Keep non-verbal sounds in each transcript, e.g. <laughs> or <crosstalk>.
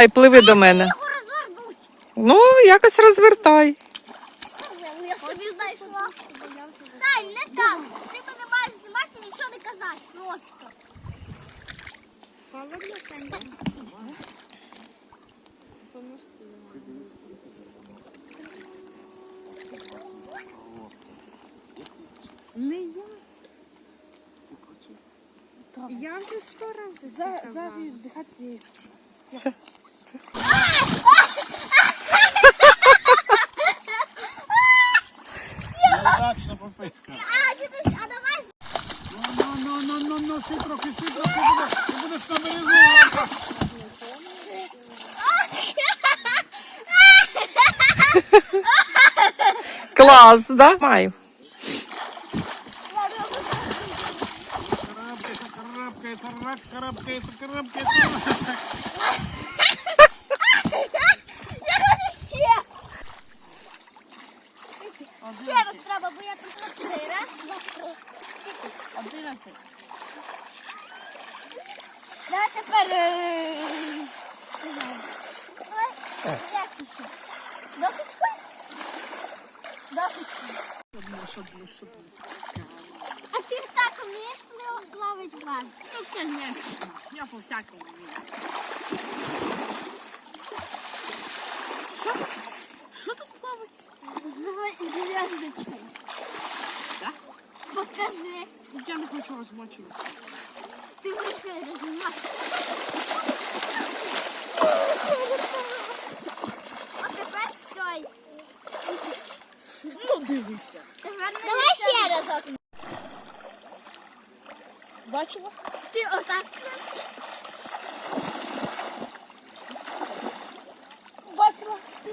Ай, пливи до мене. Його розвернуть. Ну, якось розвертай. Я собі знайшла. Тань, не так. Ти мене маєш знімати і нічого не казати. Просто. Холодно, Саня? Не я. Я вже сто разів за, за віддихати. Удачна попитка. А, дідусь, а давай Ну, ну, ну, ну, ну, ще трохи, ще трохи будеш, ти будеш на берегу. <laughs> Клас, да? Маю. Карабкається, карабкається, рак, карабкається, карабкається. Я хочу ще. Ще раз треба, бо я тут на три. Раз, два, три. Одинадцять. Давай тепер. е, не знаю. Давай, як ти ще? Досочкою? Досочкою. А ти так вмієш плав- плавати в воді? Ну, конечно. Я по всякому вмію. Що? Що тут плавать? З зв'язочкою. Так? Покажи. Я не хочу розумаш. А тепер стой. Ну, дивися. Давай ще разок. Бачила? Ти отак. Бачила. Ти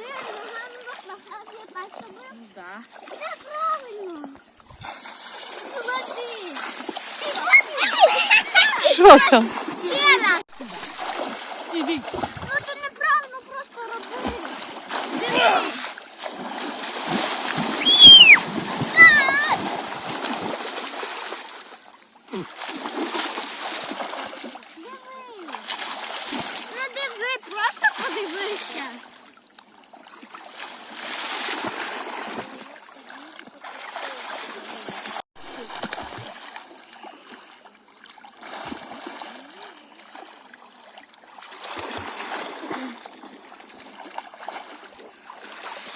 ногами я так тобою. Да. Це правильно. Молодець. Що там? Диви, просто подивися.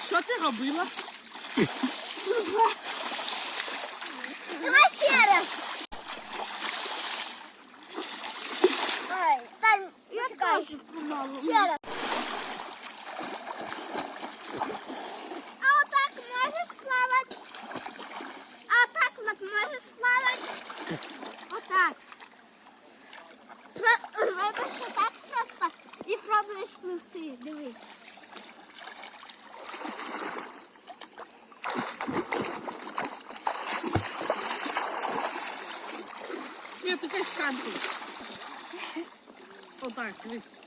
Що ти робила? Давай ще раз. Ой, Тань, чекай. Ще раз. А отак можеш плавати? А отак от можеш плавати? Отак. Робиш отак просто і пробуєш пливти. Дивись. Свет, такой шканку. Отак, дивись. Ти